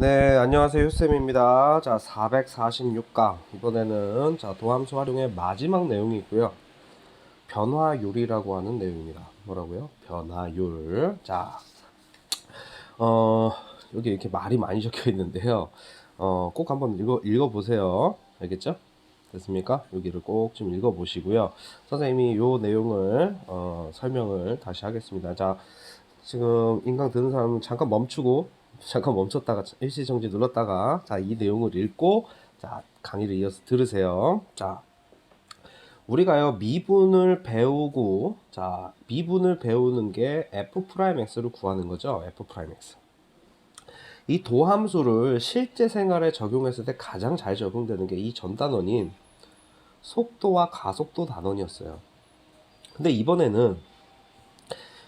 네, 안녕하세요. 효쌤입니다. 자, 446강. 이번에는 자, 도함수 활용의 마지막 내용이고요. 변화율이라고 하는 내용입니다. 뭐라고요? 변화율. 자, 어, 여기 이렇게 말이 많이 적혀 있는데요. 어, 꼭 한번 읽어, 읽어보세요. 알겠죠? 됐습니까? 여기를 꼭 좀 읽어보시고요. 선생님이 요 내용을, 어, 설명을 다시 하겠습니다. 자, 지금 인강 듣는 사람은 잠깐 멈추고 잠깐 멈췄다가 일시정지 눌렀다가 자 이 내용을 읽고 자 강의를 이어서 들으세요. 자 우리가요 미분을 배우고 자 미분을 배우는 게 f 프라임 x를 구하는 거죠. f 프라임 x. 이 도함수를 실제 생활에 적용했을 때 가장 잘 적용되는 게 이 전 단원인 속도와 가속도 단원이었어요. 근데 이번에는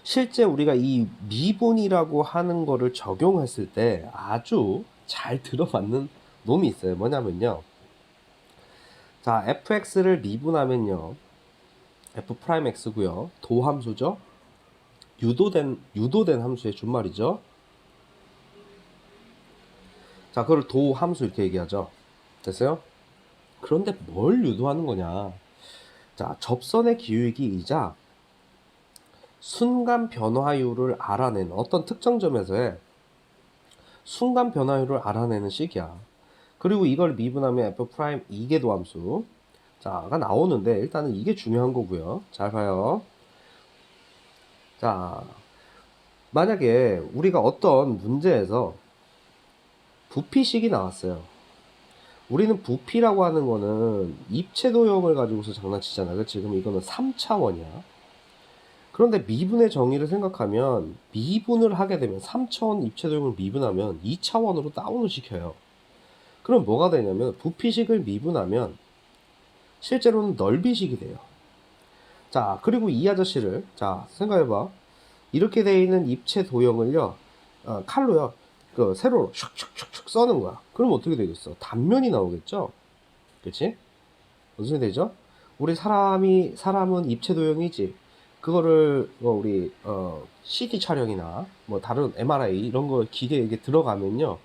실제 우리가 이 미분이라고 하는 거를 적용했을 때 아주 잘 들어맞는 놈이 있어요. 뭐냐면요. 자, fx를 미분하면요. f 프라임 x고요. 도함수죠. 유도된 유도된 함수의 준말이죠. 자, 그걸 도함수 이렇게 얘기하죠. 됐어요? 그런데 뭘 유도하는 거냐? 자, 접선의 기울기이자 순간 변화율을 알아내는 어떤 특정 점에서의 순간 변화율을 알아내는 식이야. 그리고 이걸 미분하면 f 프라임 이계도 함수 자가 나오는데 일단은 이게 중요한 거고요. 잘 봐요. 자 만약에 우리가 어떤 문제에서 부피식이 나왔어요. 우리는 부피라고 하는 거는 입체 도형을 가지고서 장난치잖아. 그렇지? 그럼 이거는 3차원이야. 그런데 미분의 정의를 생각하면 미분을 하게 되면 3차원 입체도형을 미분하면 2차원으로 다운을 시켜요. 그럼 뭐가 되냐면 부피식을 미분하면 실제로는 넓이식이 돼요. 자, 그리고 이 아저씨를 자, 생각해 봐. 이렇게 돼 있는 입체 도형을요. 어, 칼로요. 그 세로로 슉슉슉슉 써는 거야. 그럼 어떻게 되겠어? 단면이 나오겠죠? 그렇지? 무슨 되죠? 우리 사람이 사람은 입체 도형이지. 그거를 뭐 우리 어 CT 촬영이나 뭐 다른 MRI 이런 거 기계에 이게 들어가면요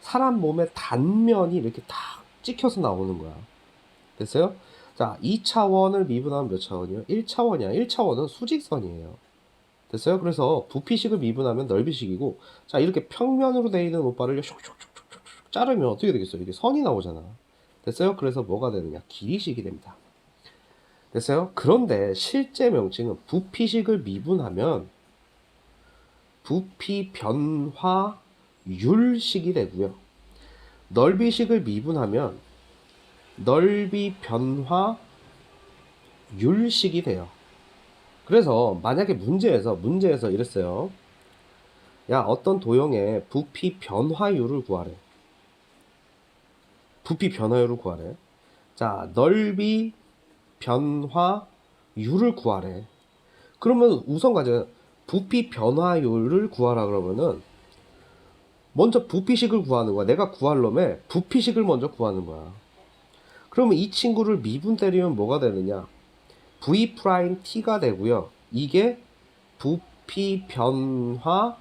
사람 몸의 단면이 이렇게 탁 찍혀서 나오는 거야 됐어요? 자 2차원을 미분하면 몇 차원이요? 1차원이야 1차원은 수직선이에요 됐어요? 그래서 부피식을 미분하면 넓이식이고 자 이렇게 평면으로 돼 있는 오빠를 슉슉슉슉슉 자르면 어떻게 되겠어요? 이게 선이 나오잖아 됐어요? 그래서 뭐가 되느냐 길이식이 됩니다 됐어요? 그런데 실제 명칭은 부피식을 미분하면 부피 변화 율식이 되고요. 넓이식을 미분하면 넓이 변화 율식이 돼요. 그래서 만약에 문제에서 문제에서 이랬어요. 야, 어떤 도형의 부피 변화율을 구하래. 부피 변화율을 구하래. 자, 넓이 변화율을 구하래. 그러면 우선 가져 부피 변화율을 구하라 그러면은 먼저 부피식을 구하는 거야. 내가 구할 놈의 부피식을 먼저 구하는 거야. 그러면 이 친구를 미분 때리면 뭐가 되느냐? v 프라임 t가 되고요. 이게 부피 변화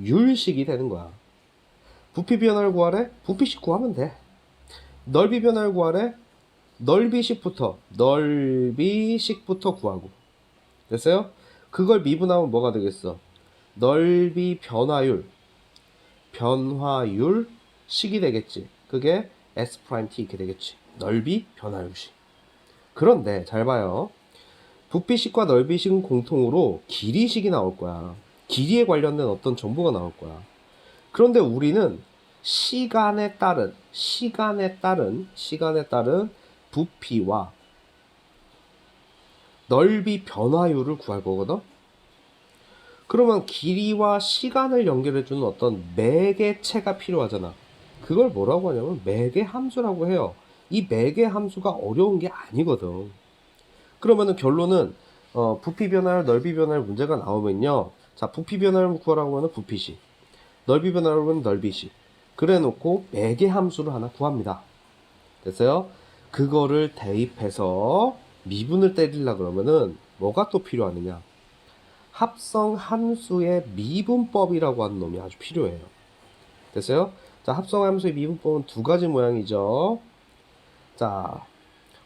율식이 되는 거야. 부피 변화를 구하래? 부피식 구하면 돼. 넓이 변화를 구하래? 넓이식부터 넓이식부터 구하고 됐어요? 그걸 미분하면 뭐가 되겠어? 넓이 변화율 변화율 식이 되겠지. 그게 s 프라임 t 이렇게 되겠지. 넓이 변화율식. 그런데 잘 봐요. 부피식과 넓이식은 공통으로 길이식이 나올 거야. 길이에 관련된 어떤 정보가 나올 거야. 그런데 우리는 시간에 따른 시간에 따른 시간에 따른 부피와 넓이 변화율을 구할 거거든. 그러면 길이와 시간을 연결해주는 어떤 매개체가 필요하잖아. 그걸 뭐라고 하냐면 매개 함수라고 해요. 이 매개 함수가 어려운 게 아니거든. 그러면은 결론은 어, 부피 변화율, 넓이 변화율 문제가 나오면요. 자, 부피 변화율 구하라고 하면 부피식, 넓이 변화율은 넓이식. 그래 놓고 매개 함수를 하나 구합니다. 됐어요? 그거를 대입해서 미분을 때리려 그러면은 뭐가 또 필요하느냐? 합성 함수의 미분법이라고 하는 놈이 아주 필요해요. 됐어요? 자, 합성 함수의 미분법은 두 가지 모양이죠. 자,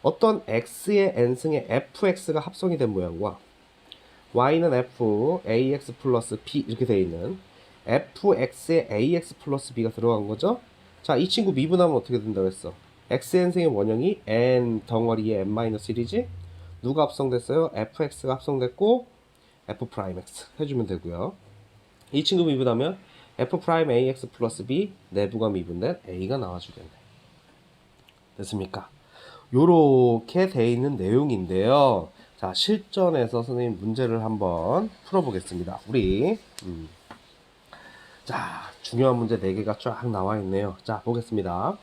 어떤 x의 n승의 fx가 합성이 된 모양과 y는 f, ax 플러스 b 이렇게 되어 있는 fx에 ax 플러스 b가 들어간 거죠. 자, 이 친구 미분하면 어떻게 된다고 했어? Xn승의 원형이 n 덩어리의 n-1이지? 누가 합성됐어요? fx가 합성됐고 f'x 해주면 되고요. 이 친구 미분하면 f'ax 플러스 b 내부가 미분된 a가 나와주겠네. 됐습니까? 요렇게 돼 있는 내용인데요. 자, 실전에서 선생님 문제를 한번 풀어보겠습니다. 우리 음. 자, 중요한 문제 4개가 쫙 나와 있네요. 자, 보겠습니다.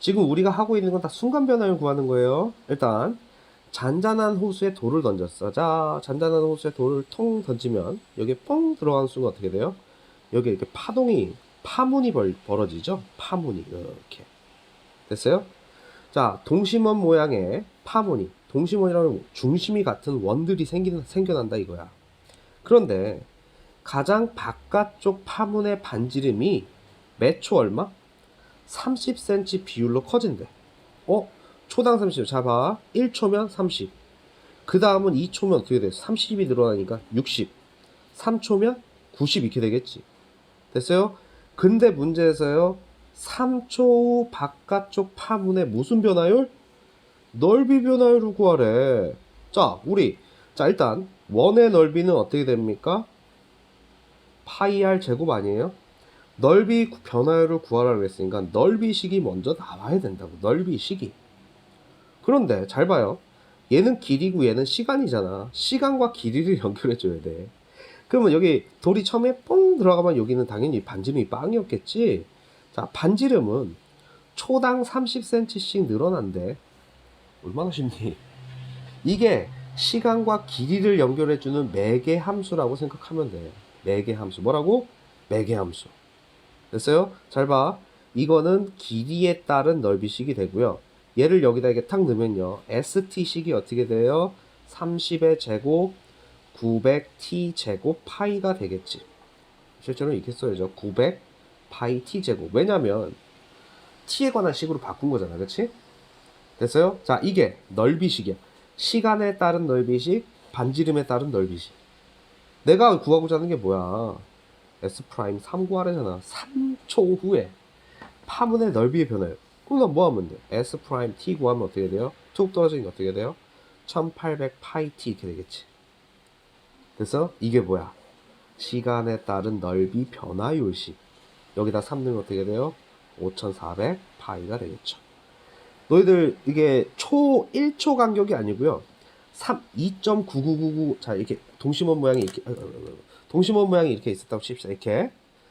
지금 우리가 하고 있는 건 다 순간 변화를 구하는 거예요. 일단 잔잔한 호수에 돌을 던졌어. 자, 잔잔한 호수에 돌을 통 던지면 여기에 뻥 들어가는 순간 어떻게 돼요? 여기 이렇게 파동이 파문이 벌, 벌어지죠? 파문이 이렇게 됐어요? 자, 동심원 모양의 파문이 동심원이라면 중심이 같은 원들이 생기는, 생겨난다 이거야. 그런데 가장 바깥쪽 파문의 반지름이 몇초 얼마? 30cm 비율로 커진대. 어? 초당 30. 자, 봐. 1초면 30. 그 다음은 2초면 어떻게 돼? 30이 늘어나니까 60. 3초면 90 이렇게 되겠지. 됐어요? 근데 문제에서요. 3초 후 바깥쪽 파문의 무슨 변화율? 넓이 변화율을 구하래. 자, 우리. 자, 일단, 원의 넓이는 어떻게 됩니까? 파이 r 제곱 아니에요? 넓이 변화율을 구하라고 했으니까 넓이식이 먼저 나와야 된다고. 넓이식이. 그런데 잘 봐요. 얘는 길이고 얘는 시간이잖아. 시간과 길이를 연결해줘야 돼. 그러면 여기 돌이 처음에 뽕 들어가면 여기는 당연히 반지름이 빵이었겠지. 자, 반지름은 초당 30cm씩 늘어난대. 얼마나 쉽니? 이게 시간과 길이를 연결해주는 매개 함수라고 생각하면 돼. 매개 함수. 뭐라고? 매개 함수. 됐어요? 잘 봐. 이거는 길이에 따른 넓이식이 되고요. 얘를 여기다 이렇게 탁 넣으면요. ST식이 어떻게 돼요? 30의 제곱 900t 제곱 파이가 되겠지. 실제로 이렇게 써야죠. 900 파이 t 제곱. 왜냐면 t에 관한 식으로 바꾼 거잖아. 그렇지? 됐어요? 자, 이게 넓이식이야. 시간에 따른 넓이식, 반지름에 따른 넓이식. 내가 구하고자 하는 게 뭐야? S 프라임 3 구하래잖아. 3초 후에 파문의 넓이의 변화요. 그럼 넌뭐 하면 돼? S 프라임 T 구하면 어떻게 돼요? 툭 떨어지니까 어떻게 돼요? 1800 파이 T 이렇게 되겠지. 그래서 이게 뭐야? 시간에 따른 넓이 변화율식. 여기다 3 넣으면 어떻게 돼요? 5400 파이가 되겠죠. 너희들 이게 초 1초 간격이 아니고요. 3 2.9999 자, 이렇게 동심원 모양이 이렇게 동심원 모양이 이렇게 있었다고 칩시다. 이렇게.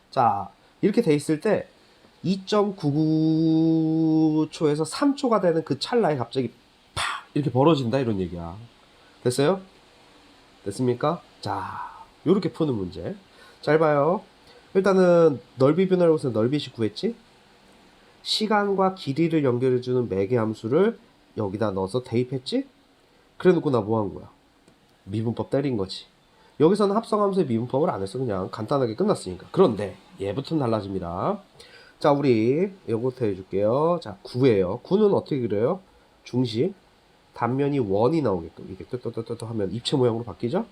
자, 이렇게 돼 있을 때 2.99초에서 3초가 되는 그 찰나에 갑자기 팍 이렇게 벌어진다 이런 얘기야. 됐어요? 됐습니까? 자, 이렇게 푸는 문제. 잘 봐요. 일단은 넓이 변화를 우선 넓이식 구했지? 시간과 길이를 연결해주는 매개 함수를 여기다 넣어서 대입했지? 그래 놓고 나 뭐 한 거야? 미분법 때린 거지. 여기서는 합성함수의 미분법을 안 해서 그냥 간단하게 끝났으니까. 그런데 얘부터는 달라집니다. 자, 우리 요거부터 해줄게요. 자, 9예요. 9는 어떻게 그려요? 중심. 단면이 원이 나오게끔 이렇게 또또또또 하면 입체 모양으로 바뀌죠?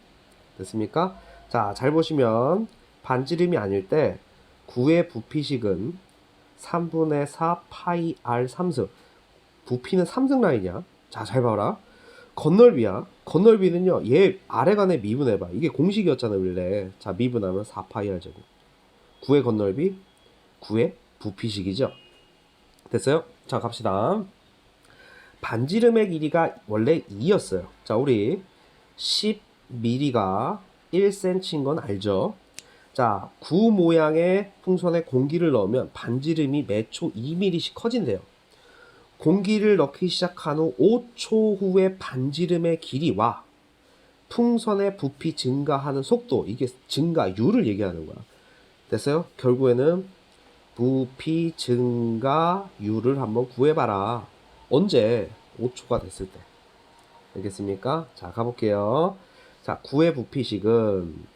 됐습니까? 자, 잘 보시면 반지름이 아닐 때 9의 부피식은 3분의 4 파이 r 3승. 부피는 3승 라인이야. 자, 잘 봐라. 건널비야. 건널비는요, 얘 아래간에 미분해봐. 이게 공식이었잖아, 원래. 자, 미분하면 4파이 r 제곱. 9의 건널비, 9의 부피식이죠. 됐어요? 자, 갑시다. 반지름의 길이가 원래 2였어요. 자, 우리 10mm가 1cm인 건 알죠? 자, 구 모양의 풍선에 공기를 넣으면 반지름이 매초 2mm씩 커진대요. 공기를 넣기 시작한 후 5초 후의 반지름의 길이와 풍선의 부피 증가하는 속도, 이게 증가율을 얘기하는 거야. 됐어요? 결국에는 부피 증가율을 한번 구해봐라. 언제? 5초가 됐을 때. 알겠습니까? 자, 가볼게요. 자, 9의 부피식은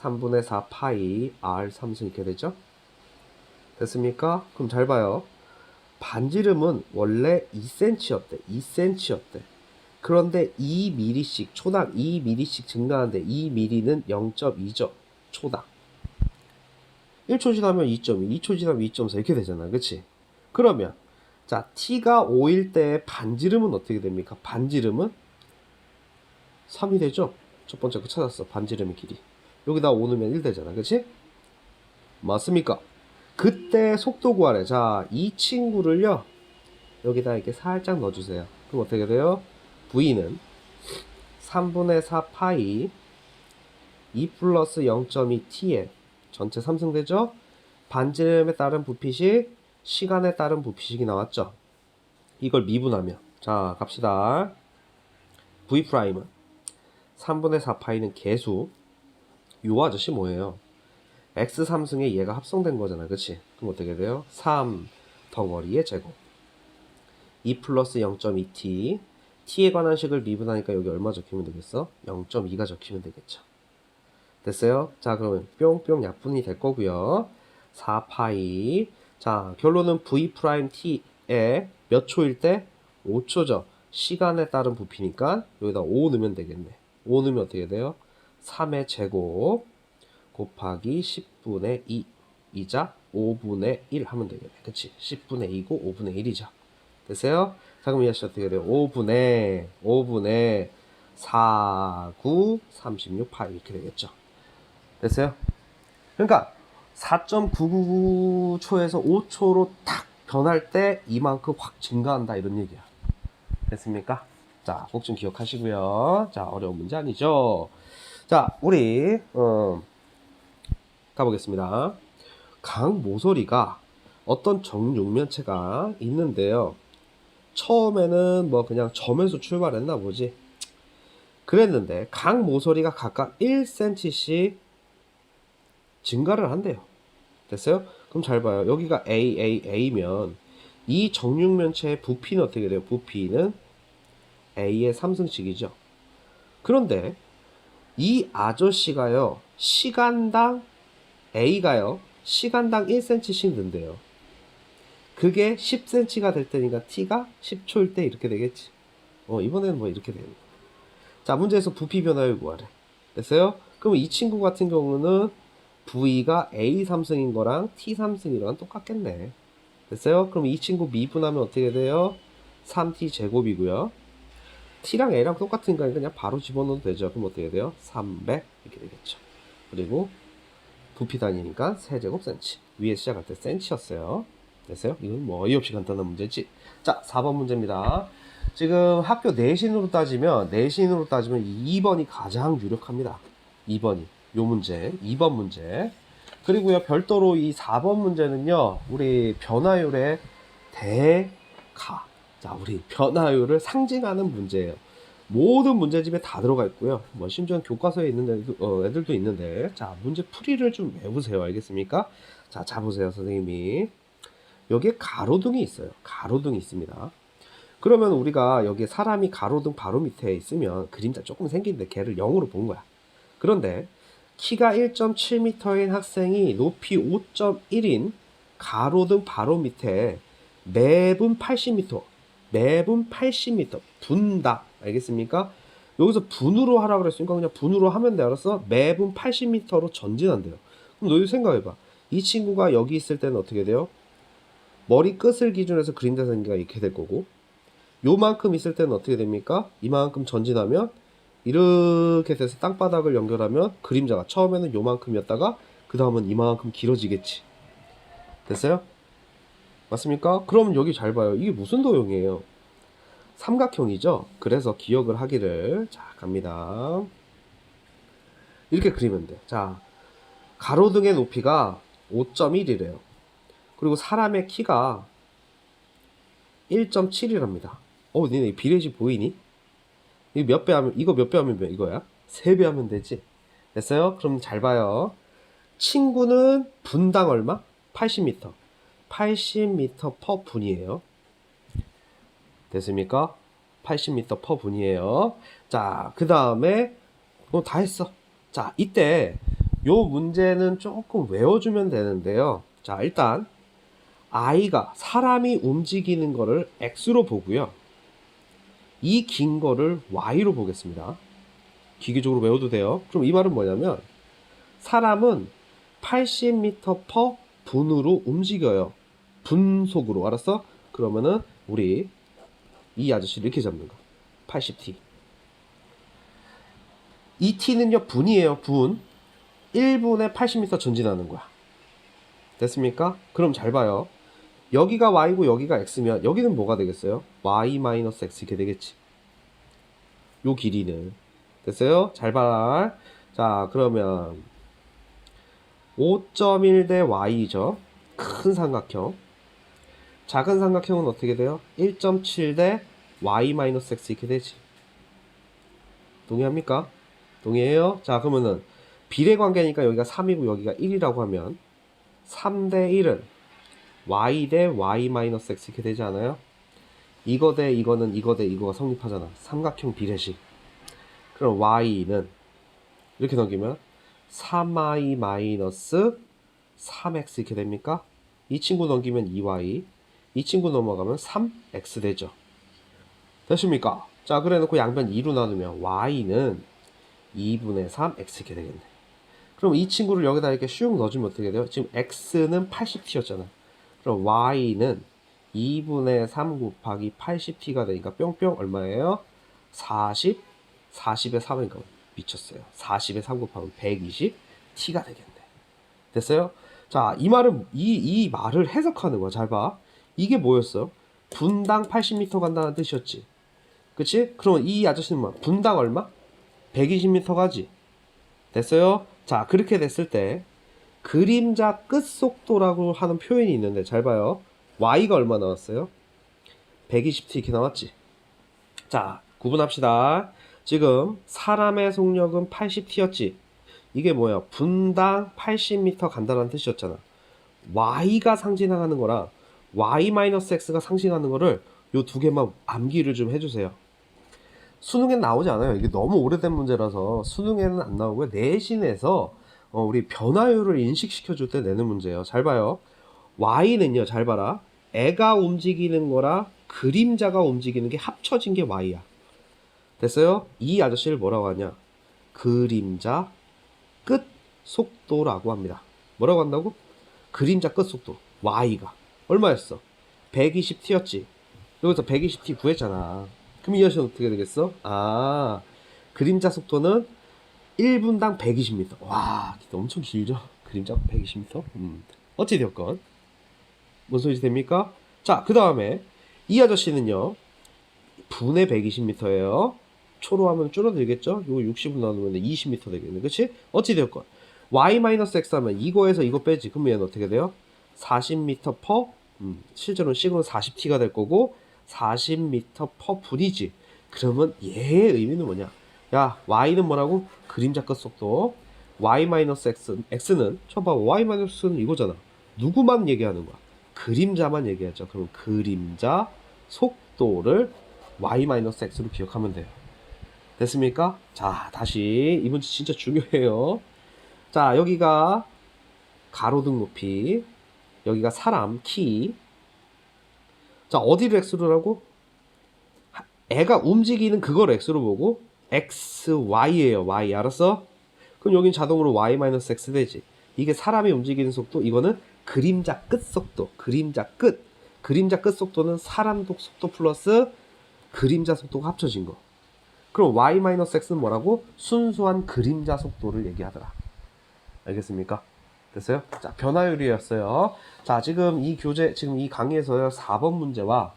3분의 4 파이 R 3승 이렇게 되죠? 됐습니까? 그럼 잘 봐요. 반지름은 원래 2cm였대. 2cm였대. 그런데 2mm씩 초당 2mm씩 증가하는데 2mm는 0.2죠. 초당. 1초 지나면 2.2, 2초 지나면 2.4 이렇게 되잖아. 그치? 그러면 자, t가 5일 때 반지름은 어떻게 됩니까? 반지름은 3이 되죠? 첫 번째 거 찾았어. 반지름의 길이. 여기다 5 넣으면 1 되잖아. 그치? 맞습니까? 그때 속도 구하래. 자, 이 친구를요. 여기다 이렇게 살짝 넣어주세요. 그럼 어떻게 돼요? V는 3분의 4 파이 2 플러스 0.2t에 전체 3승되죠? 반지름에 따른 부피식, 시간에 따른 부피식이 나왔죠? 이걸 미분하면 자 갑시다. V 프라임은 3분의 4 파이는 개수 요 아저씨 뭐예요? X 3승에 얘가 합성된 거잖아 그치? 그럼 어떻게 돼요? 3 덩어리의 제곱 2 플러스 0.2t t에 관한 식을 미분하니까 여기 얼마 적히면 되겠어? 0.2가 적히면 되겠죠 됐어요? 자 그러면 뿅뿅 약분이 될 거고요 4파이 자 결론은 v 프라임 t에 몇 초일 때? 5초죠 시간에 따른 부피니까 여기다 5 넣으면 되겠네 5 넣으면 어떻게 돼요? 3의 제곱 곱하기 10분의 2 이자 5분의 1 하면 되겠네. 그치? 10분의 2고 5분의 1이죠. 됐어요? 자, 그럼 이 아저씨 어떻게 돼요? 5분의, 5분의 4, 9, 36, 8 이렇게 되겠죠. 됐어요? 그러니까 4.999초에서 5초로 탁 변할 때 이만큼 확 증가한다 이런 얘기야. 됐습니까? 자, 꼭 좀 기억하시고요. 자, 어려운 문제 아니죠? 자, 우리 어, 가보겠습니다. 강 모서리가 어떤 정육면체가 있는데요. 처음에는 뭐 그냥 점에서 출발했나 보지. 그랬는데 각 모서리가 각각 1cm씩 증가를 한대요. 됐어요? 그럼 잘 봐요. 여기가 A, A, A면 이 정육면체의 부피는 어떻게 돼요? 부피는 A의 3승씩이죠. 그런데 이 아저씨가요, 시간당, A가요, 시간당 1cm씩 는데요. 그게 10cm가 될 때니까 T가 10초일 때 이렇게 되겠지. 어, 이번에는 뭐 이렇게 되는 거야. 자, 문제에서 부피 변화율 구하래. 됐어요? 그럼 이 친구 같은 경우는 V가 A 3승인 거랑 T 3승이랑 똑같겠네. 됐어요? 그럼 이 친구 미분하면 어떻게 돼요? 3T 제곱이고요. T랑 A랑 똑같은 거니까 그냥 바로 집어넣어도 되죠. 그럼 어떻게 돼요? 300 이렇게 되겠죠. 그리고 부피 단위니까 세제곱 센치. 위에 시작할 때 센치였어요. 됐어요? 이건 뭐 어이없이 간단한 문제지. 자, 4번 문제입니다. 지금 학교 내신으로 따지면 내신으로 따지면 2번이 가장 유력합니다. 2번이 요 문제, 2번 문제. 그리고요 별도로 이 4번 문제는요 우리 변화율의 대가 자 우리 변화율을 상징하는 문제예요. 모든 문제집에 다 들어가 있고요. 뭐 심지어 교과서에 있는 애들도, 어, 애들도 있는데 자 문제 풀이를 좀 외우세요. 알겠습니까? 자 자보세요 선생님이 여기에 가로등이 있어요. 가로등이 있습니다. 그러면 우리가 여기에 사람이 가로등 바로 밑에 있으면 그림자 조금 생기는데 걔를 0으로 본 거야. 그런데 키가 1.7m인 학생이 높이 5.1인 가로등 바로 밑에 매분 80m, 매분 80m 분다. 알겠습니까? 여기서 분으로 하라고 그랬으니까 그냥 분으로 하면 돼. 알았어? 매분 80m로 전진한대요. 그럼 너희 생각해봐. 이 친구가 여기 있을 때는 어떻게 돼요? 머리 끝을 기준해서 그림자 생기가 이렇게 될 거고 요만큼 있을 때는 어떻게 됩니까? 이만큼 전진하면 이렇게 돼서 땅바닥을 연결하면 그림자가 처음에는 요만큼이었다가 그 다음은 이만큼 길어지겠지. 됐어요? 맞습니까? 그럼 여기 잘 봐요. 이게 무슨 도형이에요? 삼각형이죠? 그래서 기억을 하기를. 자, 갑니다. 이렇게 그리면 돼. 자, 가로등의 높이가 5.1이래요. 그리고 사람의 키가 1.7이랍니다. 어, 니네 비례식 보이니? 이거 몇 배 하면, 이거 몇 배 하면 몇, 이거야? 세배 하면 되지. 됐어요? 그럼 잘 봐요. 친구는 분당 얼마? 80m. 80m 퍼 분이에요. 됐습니까? 80m 퍼 분이에요. 자, 그 다음에, 뭐다 했어. 자, 이때, 요 문제는 조금 외워주면 되는데요. 자, 일단, i가 사람이 움직이는 거를 x로 보고요. 이 긴 거를 y로 보겠습니다. 기계적으로 외워도 돼요. 그럼 이 말은 뭐냐면 사람은 80m 퍼 분으로 움직여요. 분속으로 알았어? 그러면은 우리 이 아저씨를 이렇게 잡는 거. 80t. 이 t는요 분이에요. 분. 1분에 80m 전진하는 거야. 됐습니까? 그럼 잘 봐요. 여기가 y고 여기가 x면 여기는 뭐가 되겠어요? y-x 이렇게 되겠지. 요 길이는 됐어요? 잘 봐라. 자, 그러면 5.1 대 y죠. 큰 삼각형. 작은 삼각형은 어떻게 돼요? 1.7 대 y-x 이렇게 되지. 동의합니까? 동의해요? 자, 그러면은 비례 관계니까 여기가 3이고 여기가 1이라고 하면 3 대 1은 y 대 y-x 이렇게 되지 않아요? 이거 대 이거는 이거 대 이거가 성립하잖아. 삼각형 비례식. 그럼 y는 이렇게 넘기면 3y 마이너스 3x 이렇게 됩니까? 이 친구 넘기면 2y, 이 친구 넘어가면 3x 되죠. 됐습니까? 자, 그래 놓고 양변 2로 나누면 y는 2분의 3x 이렇게 되겠네. 그럼 이 친구를 여기다 이렇게 슉 넣어주면 어떻게 돼요? 지금 x는 80t였잖아. 그럼 y는 2분의 3 곱하기 80t가 되니까 뿅뿅 얼마예요? 40, 40에 3이니까 미쳤어요. 40에 3 곱하면 120t가 되겠네. 됐어요? 자, 이 말은 이, 이 말을 해석하는 거야. 잘 봐. 이게 뭐였어? 분당 80m 간다는 뜻이었지. 그치? 그럼 이 아저씨는 뭐? 분당 얼마? 120m 가지. 됐어요? 자, 그렇게 됐을 때 그림자 끝 속도라고 하는 표현이 있는데 잘 봐요. y가 얼마 나왔어요? 120t 이렇게 나왔지. 자, 구분합시다. 지금 사람의 속력은 80t였지. 이게 뭐야? 분당 80m 간다는 뜻이었잖아. y가 상징하는 거랑 y-x가 상징하는 거를 요 두 개만 암기를 좀 해주세요. 수능엔 나오지 않아요. 이게 너무 오래된 문제라서 수능에는 안 나오고요. 내신에서 어, 우리 변화율을 인식시켜 줄 때 내는 문제예요. 잘 봐요. y는요. 잘 봐라. 애가 움직이는 거랑 그림자가 움직이는 게 합쳐진 게 y야. 됐어요? 이 아저씨를 뭐라고 하냐? 그림자 끝 속도라고 합니다. 뭐라고 한다고? 그림자 끝 속도. y가 얼마였어? 120t였지. 여기서 120t 구했잖아. 그럼 이 아저씨는 어떻게 되겠어? 아, 그림자 속도는 1분당 120m. 와, 엄청 길죠? 그림자 120m? 음. 어찌되었건. 뭔 소리 됩니까? 자, 그 다음에 이 아저씨는요, 분의 120m예요. 초로 하면 줄어들겠죠? 이거 60을 나누면 20m 되겠네. 그치? 어찌되었건. y-x 하면 이거에서 이거 빼지. 그러면 얘는 어떻게 돼요? 40m 퍼, 음, 실제로는 식으로 40t가 될 거고, 40m 퍼 분이지. 그러면 얘의 의미는 뭐냐? 야, y는 뭐라고? 그림자 끝 속도. y-x, x는, 쳐봐, y-x는 이거잖아. 누구만 얘기하는 거야? 그림자만 얘기하죠. 그럼 그림자 속도를 y-x로 기억하면 돼요. 됐습니까? 자, 다시 이 문제 진짜 중요해요. 자, 여기가 가로등 높이, 여기가 사람 키. 자, 어디를 x로 하고? 하- 애가 움직이는 그걸 x로 보고 x, y예요. y 알았어? 그럼 여긴 자동으로 y-x 되지. 이게 사람이 움직이는 속도, 이거는 그림자 끝 속도, 그림자 끝. 그림자 끝 속도는 사람 독 속도 플러스 그림자 속도가 합쳐진 거. 그럼 y-x는 뭐라고? 순수한 그림자 속도를 얘기하더라. 알겠습니까? 됐어요? 자, 변화율이었어요. 자, 지금 이 교재, 지금 이 강의에서 4번 문제와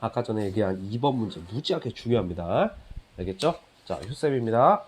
아까 전에 얘기한 2번 문제 무지하게 중요합니다. 알겠죠? 자, 효쌤입니다.